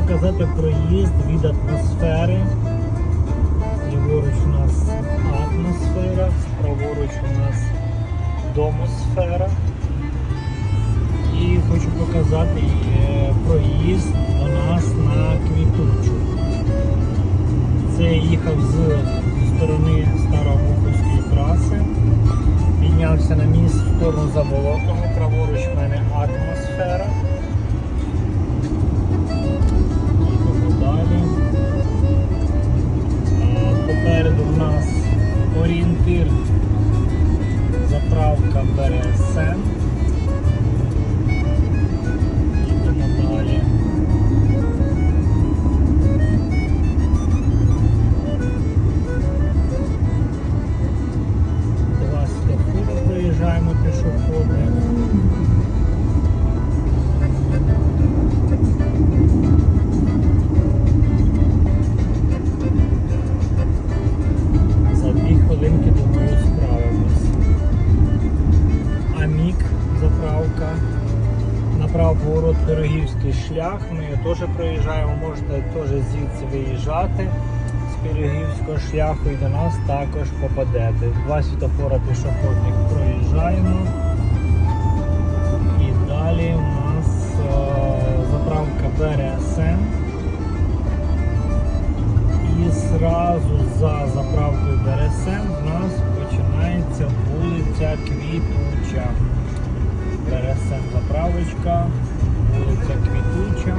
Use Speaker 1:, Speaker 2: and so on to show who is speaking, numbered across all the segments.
Speaker 1: показати проїзд від атмосфери. Ліворуч у нас атмосфера, праворуч у нас домосфера. І хочу показати е, проїзд до нас на квітучу. Це я їхав з сторони Старобуховської траси. Піднявся на міст в сторону Заболотного, праворуч заправка. Направо поворот Пирогівський шлях. Ми його теж проїжджаємо, можете теж звідси виїжджати з Пирогівського шляху і до нас також попадете. Два світофора пішохідних проїжджаємо. І далі у нас е, заправка БРСМ. І зразу за заправкою БРСМ в нас починається вулиця Квітуча. БРСМ вулиця Квітуча.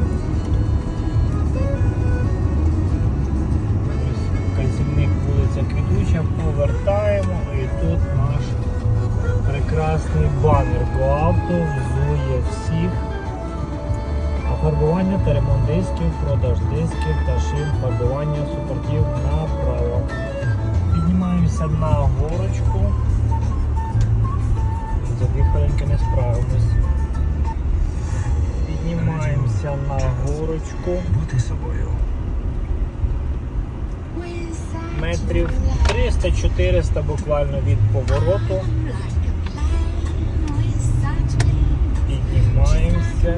Speaker 1: Казівник вулиця Квітуча, повертаємо і тут наш прекрасний банер GoAuto взує всіх. Фарбування та ремонт дисків, продаж дисків та шин, фарбування супортів направо. Піднімаємося на горочку. Горочку.
Speaker 2: Бути собою.
Speaker 1: Метрів 300-400 буквально від повороту. Піднімаємося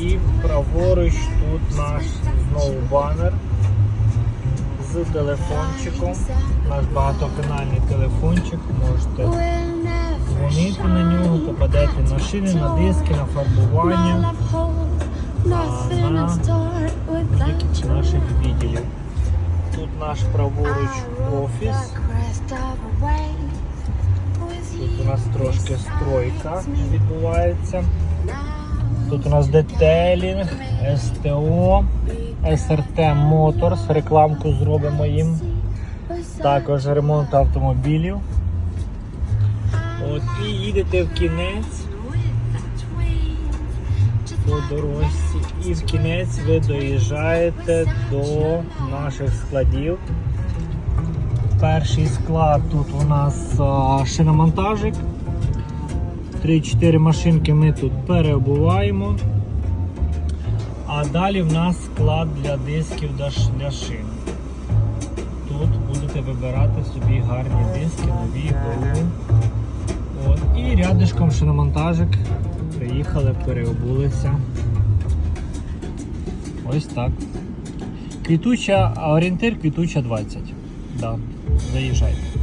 Speaker 1: і праворуч тут наш знову банер з телефончиком. Наш багатоканальний телефончик. Можете дзвонити на нього, попадете на шини, на диски, на фарбування, на наших відділів. Тут наш праворуч офіс. Тут у нас трошки стройка відбувається. Тут у нас детелінг, СТО, СРТ Моторс, рекламку зробимо їм. Також ремонт автомобілів. От, і їдете в кінець по дорожці. І в кінець ви доїжджаєте до наших складів. Перший склад тут у нас шиномонтажик. 3-4 машинки ми тут переобуваємо. А далі в нас склад для дисків для шин. Тут будете вибирати собі гарні диски, нові. От. І рядишком шиномонтажик. Приїхали, переобулися. Ось так. Квітуча, орієнтир квітуча 20. Да, заїжджайте.